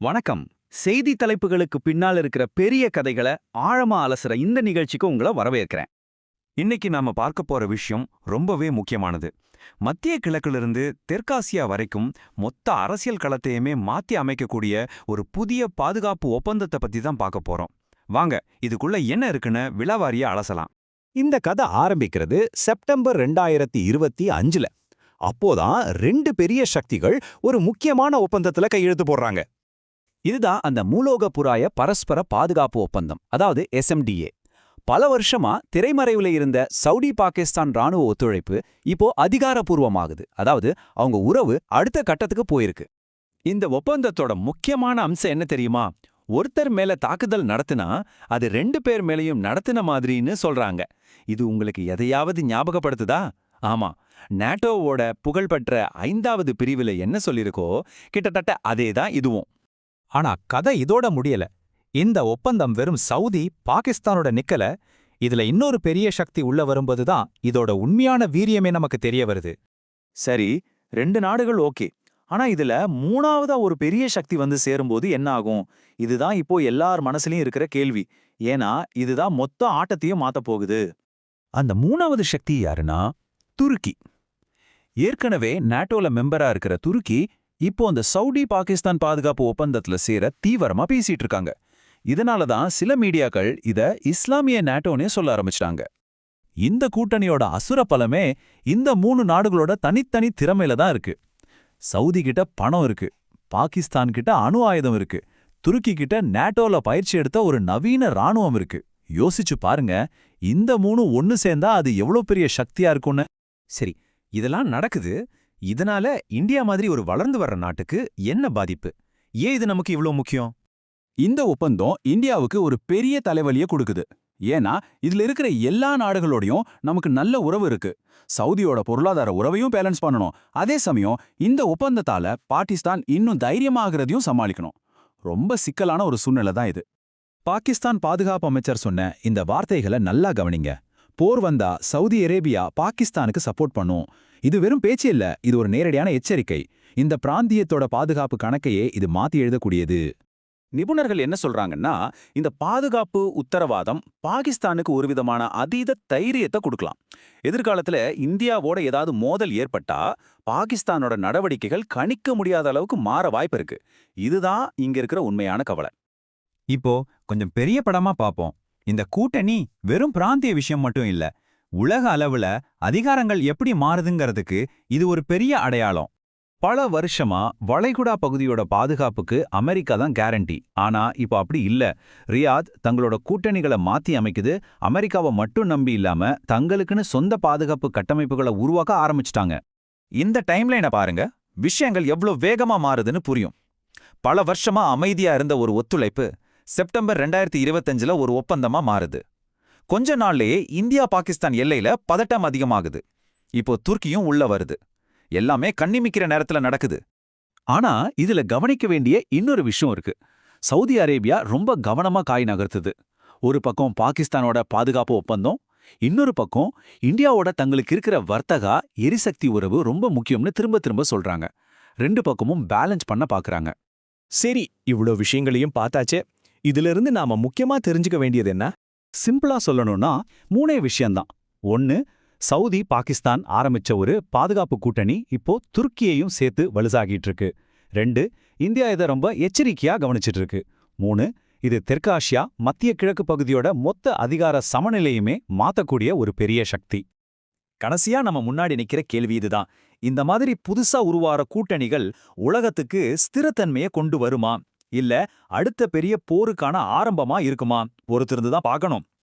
வணக்கம். செய்தி தலைப்புகளுக்கு பின்னால் இருக்கிற பெரிய கதைகளை ஆழமா அலசுற இந்த நிகழ்ச்சிக்கு உங்களை வரவேற்கிறேன். இன்னைக்கு நாம பார்க்க போற விஷயம் ரொம்பவே முக்கியமானது. மத்திய கிழக்கிலிருந்து தெற்காசியா வரைக்கும் மொத்த அரசியல் களத்தையுமே மாத்தி அமைக்கக்கூடிய ஒரு புதிய பாதுகாப்பு ஒப்பந்தத்தை பத்தி தான் பார்க்க போறோம். வாங்க இதுக்குள்ள என்ன இருக்குன்னு விலாவாரியா அலசலாம். இந்த கதை ஆரம்பிக்கிறது செப்டம்பர் ரெண்டாயிரத்தி இருபத்தி அஞ்சுல. அப்போதான் ரெண்டு பெரிய சக்திகள் ஒரு முக்கியமான ஒப்பந்தத்துல கையெழுத்து போடுறாங்க. இதுதான் அந்த மூலோக புராய பரஸ்பர பாதுகாப்பு ஒப்பந்தம் அதாவது எஸ்எம்டிஏ பல வருஷமா திரைமறைவுல இருந்த சவுடி பாகிஸ்தான் ராணுவ ஒத்துழைப்பு இப்போ அதிகாரப்பூர்வமாகுது. அதாவது அவங்க உறவு அடுத்த கட்டத்துக்கு போயிருக்கு. இந்த ஒப்பந்தத்தோட முக்கியமான அம்சம் என்ன தெரியுமா? ஒருத்தர் மேல தாக்குதல் நடத்தினா அது ரெண்டு பேர் மேலயும் நடத்தின மாதிரின்னு சொல்றாங்க. இது உங்களுக்கு எதையாவது ஞாபகப்படுத்துதா? ஆமா. நேட்டோவோட புகழ்பெற்ற ஐந்தாவது பிரிவுல என்ன சொல்லிருக்கோ கிட்டத்தட்ட அதே தான் இதுவும். ஆனா கதை இதோட முடியல. இந்த ஒப்பந்தம் வெறும் சவுதி பாகிஸ்தானோட நிக்கல. இதுல இன்னொரு பெரிய சக்தி உள்ள வரும்போதுதான் இதோட உண்மையான வீரியமே நமக்கு தெரிய வருது. சரி ரெண்டு நாடுகள் ஓகே. ஆனா இதுல மூணாவதா ஒரு பெரிய சக்தி வந்து சேரும்போது என்ன ஆகும்? இதுதான் இப்போ எல்லார் மனசுலயும் இருக்கிற கேள்வி. ஏன்னா இதுதான் மொத்த ஆட்டத்தையும் மாத்தப் போகுது. அந்த மூணாவது சக்தி யாருன்னா துருக்கி. ஏற்கனவே நாட்டோல மெம்பரா இருக்கிற துருக்கி இப்போ அந்த சவுடி பாகிஸ்தான் பாதுகாப்பு ஒப்பந்தத்துல சேர தீவிரமா பேசிட்டு இருக்காங்க. இதனால தான் சில மீடியாக்கள் இத இஸ்லாமிய நேட்டோனே சொல்ல ஆரம்பிச்சிட்டாங்க. இந்த கூட்டணியோட அசுர பலமே இந்த மூணு நாடுகளோட தனித்தனி திறமையில தான் இருக்கு. சவுதி கிட்ட பணம் இருக்கு பாகிஸ்தான் கிட்ட அணு ஆயுதம் இருக்கு துருக்கி கிட்ட நேட்டோல பயிற்சி எடுத்த ஒரு நவீன ராணுவம் இருக்கு. யோசிச்சு பாருங்க இந்த மூணு ஒன்னு சேர்ந்தா அது எவ்வளவு பெரிய சக்தியா இருக்கும்னு. சரி இதெல்லாம் நடக்குது இதனால இந்தியா மாதிரி ஒரு வளர்ந்து வர்ற நாட்டுக்கு என்ன பாதிப்பு? ஏன் இது நமக்கு இவ்ளோ முக்கியம்? இந்த ஒப்பந்தம் இந்தியாவுக்கு ஒரு பெரிய தலைவலிய கொடுக்குது. ஏன்னா இதுல இருக்கிற எல்லா நாடுகளோடையும் நமக்கு நல்ல உறவு இருக்கு. சவுதியோட பொருளாதார உறவையும் பேலன்ஸ் பண்ணணும். அதே சமயம் இந்த ஒப்பந்தத்தால பாகிஸ்தான் இன்னும் தைரியமாகிறதையும் சமாளிக்கணும். ரொம்ப சிக்கலான ஒரு சூழ்நிலை தான் இது. பாகிஸ்தான் பாதுகாப்பு அமைச்சர் சொன்ன இந்த வார்த்தைகளை நல்லா கவனிங்க. போர் வந்தா சவுதி அரேபியா பாகிஸ்தானுக்கு சப்போர்ட் பண்ணும். இது வெறும் பேச்சு இல்ல இது ஒரு நேரடியான எச்சரிக்கை. இந்த பிராந்தியத்தோட பாதுகாப்பு கணக்கையே இது மாத்தி எழுதக்கூடியது. நிபுணர்கள் என்ன சொல்றாங்கன்னா இந்த பாதுகாப்பு உத்தரவாதம் பாகிஸ்தானுக்கு ஒரு விதமான அதீத தைரியத்தை கொடுக்கலாம். எதிர்காலத்துல இந்தியாவோட ஏதாவது மோதல் ஏற்பட்டா பாகிஸ்தானோட நடவடிக்கைகள் கணிக்க முடியாத அளவுக்கு மாற வாய்ப்பு இருக்கு. இதுதான் இங்க இருக்கிற உண்மையான கவலை. இப்போ கொஞ்சம் பெரிய படமா பாப்போம். இந்த கூட்டணி வெறும் பிராந்திய விஷயம் மட்டும் இல்ல உலக அளவுல அதிகாரங்கள் எப்படி மாறுதுங்கிறதுக்கு இது ஒரு பெரிய அடையாளம். பல வருஷமா வளைகுடா பகுதியோட பாதுகாப்புக்கு அமெரிக்கா தான் கேரண்டி ஆனா இப்போ அப்படி இல்ல. ரியாத் தங்களோட கூட்டணிகளை மாத்தி அமைக்குது. அமெரிக்காவை மட்டும் நம்பி இல்லாம தங்களுக்குன்னு சொந்த பாதுகாப்பு கட்டமைப்புகளை உருவாக்க ஆரம்பிச்சிட்டாங்க. இந்த டைம்லைனை பாருங்க. விஷயங்கள் எவ்வளோ வேகமா மாறுதுன்னு புரியும். பல வருஷமா அமைதியா இருந்த ஒரு ஒத்துழைப்பு செப்டம்பர் ரெண்டாயிரத்தி இருபத்தஞ்சில் ஒரு ஒப்பந்தமா மாறுது. கொஞ்ச நாள்லயே இந்தியா பாகிஸ்தான் எல்லையில பதட்டம் அதிகமாகுது. இப்போ துர்க்கியும் உள்ள வருது. எல்லாமே கண்ணிமிக்கிற நேரத்துல நடக்குது. ஆனா இதுல கவனிக்க வேண்டிய இன்னொரு விஷயம் இருக்கு. சவுதி அரேபியா ரொம்ப கவனமா காய் நகர்த்துது. ஒரு பக்கம் பாகிஸ்தானோட பாதுகாப்பு ஒப்பந்தம் இன்னொரு பக்கம் இந்தியாவோட தங்களுக்கு இருக்கிற வர்த்தகா எரிசக்தி உறவு ரொம்ப முக்கியம்னு திரும்ப திரும்ப சொல்றாங்க. ரெண்டு பக்கமும் பேலன்ஸ் பண்ண பாக்குறாங்க. சரி இவ்ளோ விஷயங்களையும் பார்த்தாச்சே. இதுல இருந்து நாம முக்கியமா தெரிஞ்சுக்க வேண்டியது என்ன? சிம்பிளா சொல்லணும்னா மூணே விஷயம்தான். ஒன்னு சவுதி பாகிஸ்தான் ஆரம்பிச்ச ஒரு பாதுகாப்பு கூட்டணி இப்போ துருக்கியையும் சேர்த்து வலுசாகிட்டு இருக்கு ரெண்டு இந்தியா இதை ரொம்ப எச்சரிக்கையா கவனிச்சிட்டு இருக்கு மூணு இது தெற்காசியா மத்திய கிழக்கு பகுதியோட மொத்த அதிகார சமநிலையுமே மாத்தக்கூடிய ஒரு பெரிய சக்தி. கடைசியா நம்ம முன்னாடி நிக்கிற கேள்வி இதுதான். இந்த மாதிரி புதுசா உருவார கூட்டணிகள் உலகத்துக்கு ஸ்திரத்தன்மையை கொண்டு வருமா? இல்ல அடுத்த பெரிய போருக்கான ஆரம்பமா இருக்குமா? பொறுத்திருந்து தான் பார்க்கணும்.